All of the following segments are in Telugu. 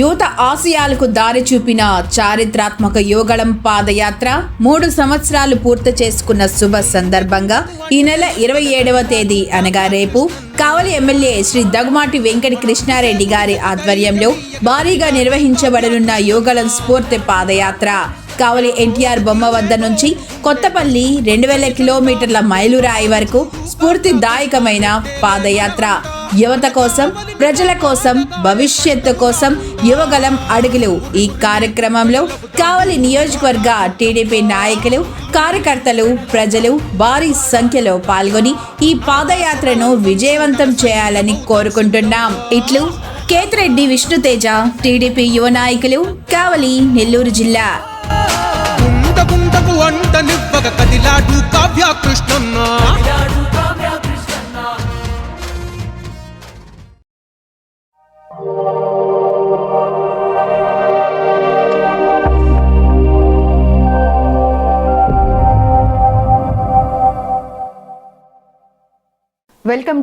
యువత ఆశయాలకు దారి చూపిన చారిత్రాత్మక యోగళం పాదయాత్ర మూడు సంవత్సరాలు పూర్తి చేసుకున్న శుభ సందర్భంగా ఈ నెల ఇరవై ఏడవ తేదీ అనగా రేపు కావలి ఎమ్మెల్యే శ్రీ దగ్గుమాటి వెంకట కృష్ణారెడ్డి గారి ఆధ్వర్యంలో భారీగా నిర్వహించబడనున్న యోగళం స్ఫూర్తి పాదయాత్ర. కావలి ఎన్టీఆర్ బొమ్మ వద్ద నుంచి కొత్తపల్లి రెండు వేల కిలోమీటర్ల మైలురాయి వరకు స్ఫూర్తిదాయకమైన పాదయాత్ర. యువత కోసం ప్రజల కోసం భవిష్యత్తు కోసం యువగలం అడుగులు. ఈ కార్యక్రమంలో కావలి నియోజకవర్గ టీడీపీ నాయకులు కార్యకర్తలు ప్రజలు భారీ సంఖ్యలో పాల్గొని ఈ పాదయాత్రను విజయవంతం చేయాలని కోరుకుంటున్నాం. ఇట్లు కేతిరెడ్డి విష్ణుతేజ టీడీపీ యువ నాయకులు కావలి నెల్లూరు జిల్లా.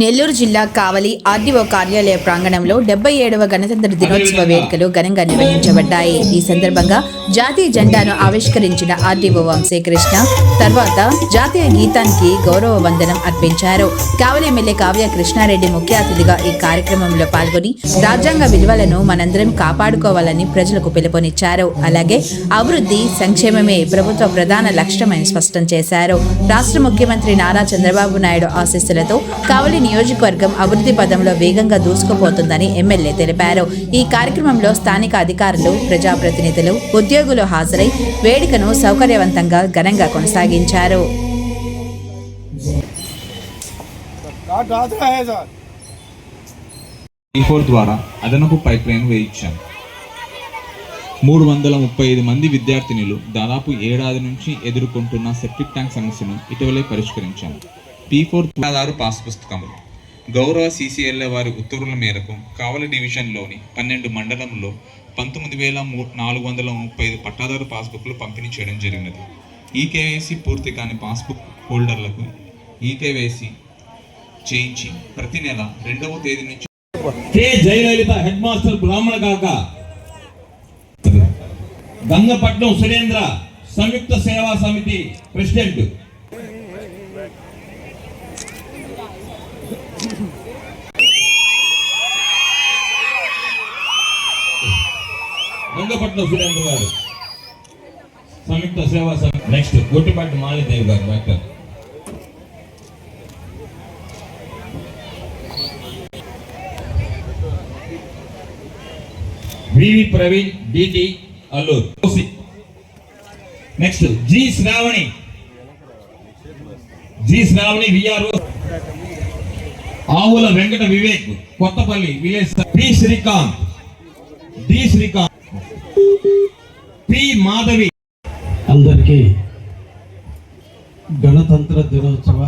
నెల్లూరు జిల్లా కావలి ఆర్డీఓ కార్యాలయ ప్రాంగణంలో డెబ్బై ఏడవ గణతంత్ర దినోత్సవ వేడుకలు ఘనంగా నిర్వహించబడ్డాయి. ఈ సందర్భంగా జాతీయ జెండాను ఆవిష్కరించిన ఆర్డీఓ వంశీకృష్ణ తర్వాత జాతీయ గీతానికి గౌరవ వందనం అర్పించారు. కావలి ఎమ్మెల్యే కావ్య కృష్ణారెడ్డి ముఖ్య అతిథిగా ఈ కార్యక్రమంలో పాల్గొని రాజ్యాంగ విలువలను మనందరం కాపాడుకోవాలని ప్రజలకు పిలుపునిచ్చారు. అలాగే అభివృద్ధి సంక్షేమమే ప్రభుత్వ ప్రధాన లక్ష్యమని స్పష్టం చేశారు. రాష్ట్ర ముఖ్యమంత్రి నారా చంద్రబాబు నాయుడు ఆశీస్సులతో కావలి నియోజకవర్గం అభివృద్ధి పదంలో వేగంగా దూసుకుపోతుందని ఎమ్మెల్యే తెలిపారు. ఈ కార్యక్రమంలో స్థానిక అధికారులు ప్రజాప్రతినిధులు ఉద్యోగులు హాజరై వేడుకను సౌకర్యవంతంగా ఘనంగా కొనసాగించారు. ద్వారా అదనపు వేయించాను మూడు వందల ముప్పై ఐదు మంది విద్యార్థినులు దాదాపు ఏడాది నుంచి ఎదుర్కొంటున్న సెప్టిక్ ట్యాంక్ సమస్యను ఇటీవలే పరిష్కరించాను పీ ఫోర్ పాస్ పుస్తకములు. గౌరవ సీసీఎల్ఏ వారి ఉత్తర్వుల మేరకు కావలి డివిజన్లోని పన్నెండు మండలంలో పంతొమ్మిది వేల మూ నాలుగు వందల ముప్పై ఐదు పట్టాదారు పాస్బుక్లు పంపిణీ చేయడం జరిగినది. ఈకేవైసీ పూర్తి కాని పాస్బుక్ హోల్డర్లకు ఈకేవైసీ చేయించి ప్రతి నెల రెండవ తేదీ నుంచి కే. జయలలిత హెడ్ మాస్టర్ బ్రాహ్మణ కాక. గంగపట్నం సురేంద్ర సంయుక్త సేవా సమితి ప్రెసిడెంట్. గంగపట్నం సురేంద్ర గారు సంయుక్త సేవా సమితి నెక్స్ట్ గొట్టిపాటి మాలిదేవి గారు doctor. VV Praveen DT Alluru. Next G Sravani. G Sravani VRO Avula Venkata Vivek Kothapalli village. P Srikanth. D Srikanth. P Madhavi. అందరికీ గణతంత్ర దినోత్సవ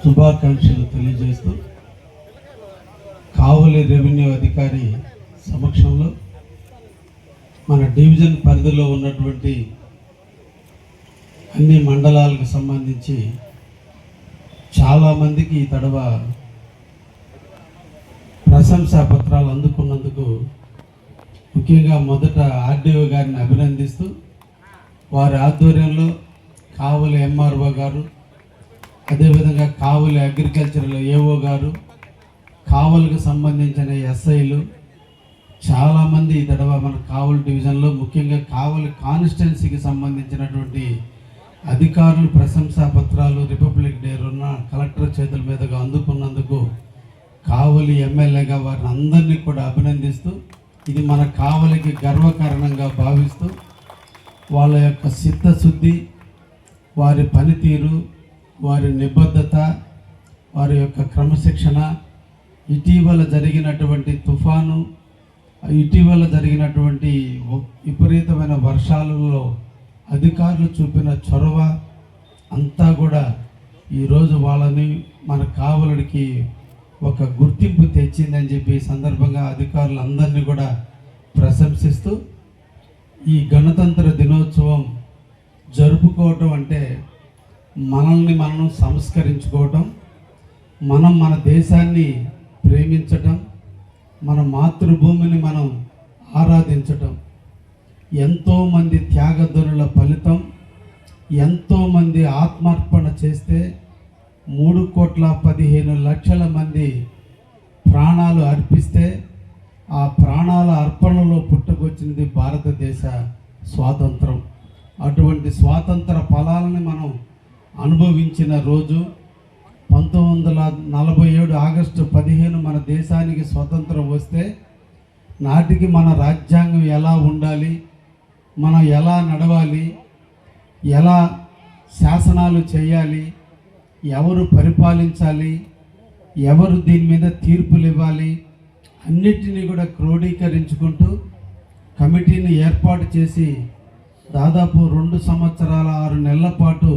శుభాకాంక్షలు తెలియజేస్తూ కావలి రెవెన్యూ అధికారి సమక్షంలో మన డివిజన్ పరిధిలో ఉన్నటువంటి అన్ని మండలాలకు సంబంధించి చాలామందికి ఈ తడవ ప్రశంసా పత్రాలు అందుకున్నందుకు ముఖ్యంగా మొదట ఆర్డీఓ గారిని అభినందిస్తూ వారి ఆధ్వర్యంలో కావలి ఎంఆర్ఓ గారు అదేవిధంగా కావలి అగ్రికల్చరల్ ఏఓ గారు కావలికి సంబంధించిన ఎస్ఐలు చాలామంది ఈ తడవ మన కావలి డివిజన్లో ముఖ్యంగా కావలి కాన్స్టిట్యున్సీకి సంబంధించినటువంటి అధికారులు ప్రశంసా పత్రాలు రిపబ్లిక్ డే రుణ కలెక్టర్ చేతుల మీదుగా అందుకున్నందుకు కావలి ఎమ్మెల్యేగా వారిని అందరినీ కూడా అభినందిస్తూ ఇది మన కావలికి గర్వకారణంగా భావిస్తూ వాళ్ళ యొక్క చిత్తశుద్ధి వారి పనితీరు వారి నిబద్ధత వారి యొక్క క్రమశిక్షణ ఇటీవల జరిగినటువంటి తుఫాను ఇటీవల జరిగినటువంటి విపరీతమైన వర్షాలలో అధికారులు చూపిన చొరవ అంతా కూడా ఈరోజు వాళ్ళని మన కావలుడికి ఒక గుర్తింపు తెచ్చిందని చెప్పి సందర్భంగా సందర్భంగా అధికారులందరినీ కూడా ప్రశంసిస్తూ ఈ గణతంత్ర దినోత్సవం జరుపుకోవటం అంటే మనల్ని మనం సంస్కరించుకోవటం మనం మన దేశాన్ని ప్రేమించటం మన మాతృభూమిని మనం ఆరాధించటం ఎంతోమంది త్యాగధనుల ఫలితం ఎంతోమంది ఆత్మార్పణ చేస్తే మూడు కోట్ల పదిహేను లక్షల మంది ప్రాణాలు అర్పిస్తే ఆ ప్రాణాల అర్పణలో పుట్టుకొచ్చినది భారతదేశ స్వాతంత్రం. అటువంటి స్వాతంత్ర ఫలాలని మనం అనుభవించిన రోజు పంతొమ్మిది వందల నలభై ఏడు ఆగస్టు పదిహేను మన దేశానికి స్వతంత్రం వస్తే నాటికి మన రాజ్యాంగం ఎలా ఉండాలి మనం ఎలా నడవాలి ఎలా శాసనాలు చేయాలి ఎవరు పరిపాలించాలి ఎవరు దీని మీద తీర్పులు ఇవ్వాలి అన్నిటినీ కూడా క్రోడీకరించుకుంటూ కమిటీని ఏర్పాటు చేసి దాదాపు రెండు సంవత్సరాల ఆరు నెలల పాటు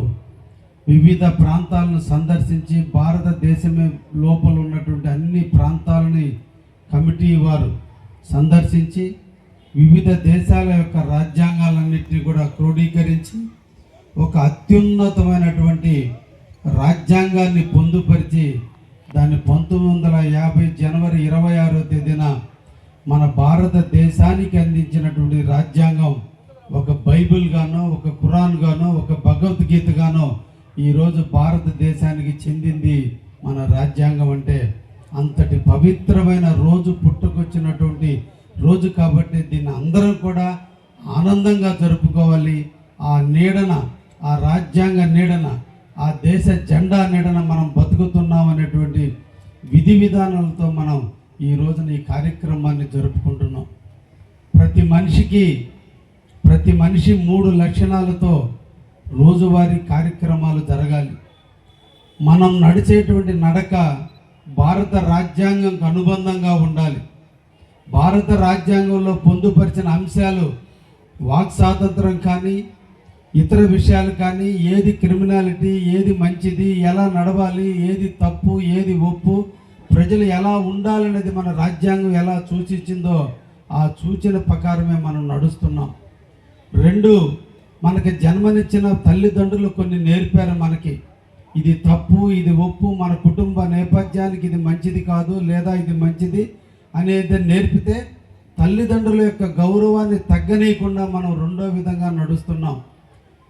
వివిధ ప్రాంతాలను సందర్శించి భారతదేశమే లోపల ఉన్నటువంటి అన్ని ప్రాంతాలని కమిటీ వారు సందర్శించి వివిధ దేశాల యొక్క రాజ్యాంగాలన్నింటినీ కూడా క్రోడీకరించి ఒక అత్యున్నతమైనటువంటి రాజ్యాంగాన్ని పొందుపరిచి దాన్ని పంతొమ్మిది వందల యాభై జనవరి ఇరవై ఆరో తేదీన మన భారతదేశానికి అందించినటువంటి రాజ్యాంగం ఒక బైబిల్ గానో ఒక ఖురాన్ గానో ఒక భగవద్గీత గానో ఈరోజు భారతదేశానికి చెందింది మన రాజ్యాంగం అంటే అంతటి పవిత్రమైన రోజు పుట్టుకొచ్చినటువంటి రోజు కాబట్టి దీన్ని అందరం కూడా ఆనందంగా జరుపుకోవాలి. ఆ నీడన ఆ రాజ్యాంగ నీడన ఆ దేశ జెండా నీడన మనం బతుకుతున్నాం అనేటువంటి విధి విధానాలతో మనం ఈ రోజున ఈ కార్యక్రమాన్ని జరుపుకుంటున్నాం. ప్రతి మనిషికి ప్రతి మనిషి మూడు లక్షణాలతో రోజువారీ కార్యక్రమాలు జరగాలి. మనం నడిచేటువంటి నడక భారత రాజ్యాంగంకు అనుబంధంగా ఉండాలి. భారత రాజ్యాంగంలో పొందుపరిచిన అంశాలు వాక్ స్వాతంత్రం కానీ ఇతర విషయాలు కానీ ఏది క్రిమినాలిటీ ఏది మంచిది ఎలా నడవాలి ఏది తప్పు ఏది ఒప్పు ప్రజలు ఎలా ఉండాలనేది మన రాజ్యాంగం ఎలా సూచించిందో ఆ సూచన ప్రకారమే మనం నడుస్తున్నాం. రెండు మనకి జన్మనిచ్చిన తల్లిదండ్రులు కొన్ని నేర్పారు మనకి. ఇది తప్పు ఇది ఒప్పు మన కుటుంబ నేపథ్యానికి ఇది మంచిది కాదు లేదా ఇది మంచిది అనేది నేర్పితే తల్లిదండ్రుల యొక్క గౌరవాన్ని తగ్గనీయకుండా మనం రెండో విధంగా నడుస్తున్నాం.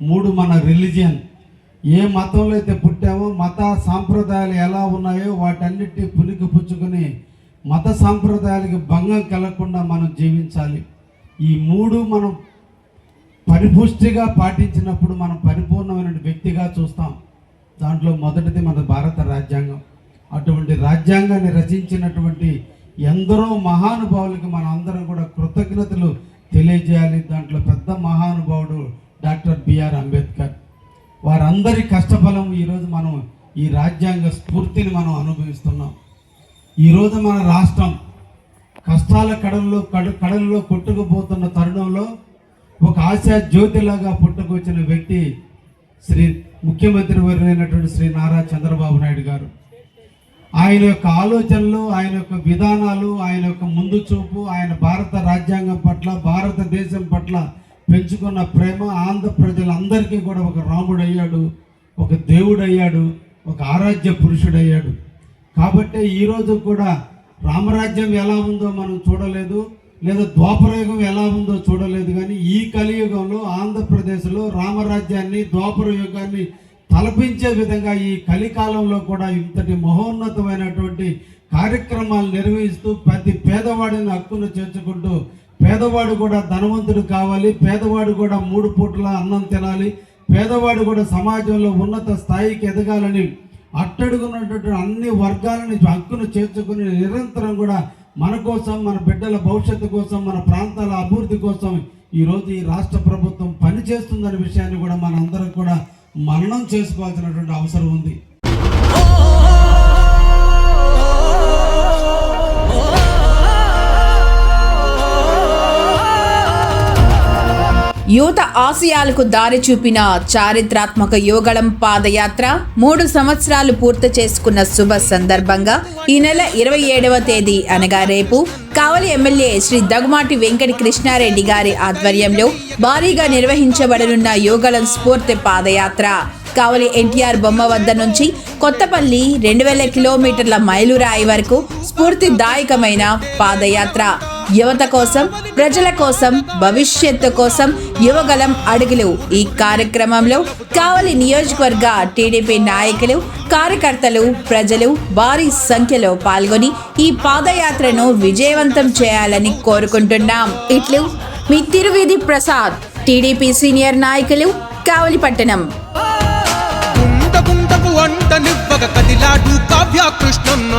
మూడు మన రిలీజియన్. ఏ మతంలో అయితే పుట్టామో మత సాంప్రదాయాలు ఎలా ఉన్నాయో వాటన్నిటిని పునికి పుచ్చుకొని మత సాంప్రదాయాలకి భంగం కలగకుండా మనం జీవించాలి. ఈ మూడు మనం పరిపుష్టిగా పాటించినప్పుడు మనం పరిపూర్ణమైన వ్యక్తిగా చూస్తాం. దాంట్లో మొదటిది మన భారత రాజ్యాంగం. అటువంటి రాజ్యాంగాన్ని రచించినటువంటి ఎందరో మహానుభావులకి మనం అందరం కూడా కృతజ్ఞతలు తెలియజేయాలి. దాంట్లో పెద్ద మహానుభావుడు డాక్టర్ బిఆర్ అంబేద్కర్. వారందరి కష్టఫలం ఈరోజు మనం ఈ రాజ్యాంగ స్ఫూర్తిని మనం అనుభవిస్తున్నాం. ఈరోజు మన రాష్ట్రం కష్టాల కడల్లో కడ కడల్లో కొట్టుకుపోతున్న తరుణంలో ఒక ఆశా జ్యోతిలాగా పుట్టుకొచ్చిన వ్యక్తి శ్రీ ముఖ్యమంత్రి వర్యులైనటువంటి శ్రీ నారా చంద్రబాబు నాయుడు గారు. ఆయన యొక్క ఆలోచనలు ఆయన యొక్క విధానాలు ఆయన యొక్క ముందు చూపు ఆయన భారత రాజ్యాంగం పట్ల భారతదేశం పట్ల పెంచుకున్న ప్రేమ ఆంధ్ర ప్రజలందరికీ కూడా ఒక రాముడు అయ్యాడు ఒక దేవుడు అయ్యాడు ఒక ఆరాధ్య పురుషుడయ్యాడు. కాబట్టి ఈరోజు కూడా రామరాజ్యం ఎలా ఉందో మనం చూడలేదు లేదా ద్వాపరయుగం ఎలా ఉందో చూడలేదు కానీ ఈ కలియుగంలో ఆంధ్రప్రదేశ్లో రామరాజ్యాన్ని ద్వాపర యుగాన్ని తలపించే విధంగా ఈ కలికాలంలో కూడా ఇంతటి మహోన్నతమైనటువంటి కార్యక్రమాలు నిర్వహిస్తూ ప్రతి పేదవాడిని హక్కును చేర్చుకుంటూ పేదవాడు కూడా ధనవంతుడు కావాలి పేదవాడు కూడా మూడు పూటల అన్నం తినాలి పేదవాడు కూడా సమాజంలో ఉన్నత స్థాయికి ఎదగాలని అట్టడుగున్నటువంటి అన్ని వర్గాలని హక్కును చేర్చుకుని నిరంతరం కూడా మన కోసం మన బిడ్డల భవిష్యత్తు కోసం మన ప్రాంతాల అభివృద్ధి కోసం ఈరోజు ఈ రాష్ట్ర ప్రభుత్వం పనిచేస్తుందనే విషయాన్ని కూడా మనందరం కూడా మననం చేసుకోవాల్సినటువంటి అవసరం ఉంది. యువత ఆశయాలకు దారి చూపిన చారిత్రాత్మక యోగళం పాదయాత్ర మూడు సంవత్సరాలు పూర్తి చేసుకున్న శుభ సందర్భంగా ఈ నెల ఇరవై ఏడవ తేదీ అనగా రేపు కావలి ఎమ్మెల్యే శ్రీ దగ్గుమాటి వెంకట కృష్ణారెడ్డి గారి ఆధ్వర్యంలో భారీగా నిర్వహించబడనున్న యోగళం స్ఫూర్తి పాదయాత్ర. కావలి ఎన్టీఆర్ బొమ్మ వద్ద నుంచి కొత్తపల్లి రెండు వేల కిలోమీటర్ల మైలురాయి వరకు స్ఫూర్తిదాయకమైన పాదయాత్ర. యువత కోసం ప్రజల కోసం భవిష్యత్తు కోసం యువగలం అడుగులు. ఈ కార్యక్రమంలో కావలి నియోజకవర్గ టీడీపీ నాయకులు కార్యకర్తలు ప్రజలు భారీ సంఖ్యలో పాల్గొని ఈ పాదయాత్రను విజయవంతం చేయాలని కోరుకుంటున్నాం. ఇట్లు మీ తిరువేది ప్రసాద్ టీడీపీ సీనియర్ నాయకులు కావలి పట్టణం. కదిలాడు కావ్య కృష్ణన్న.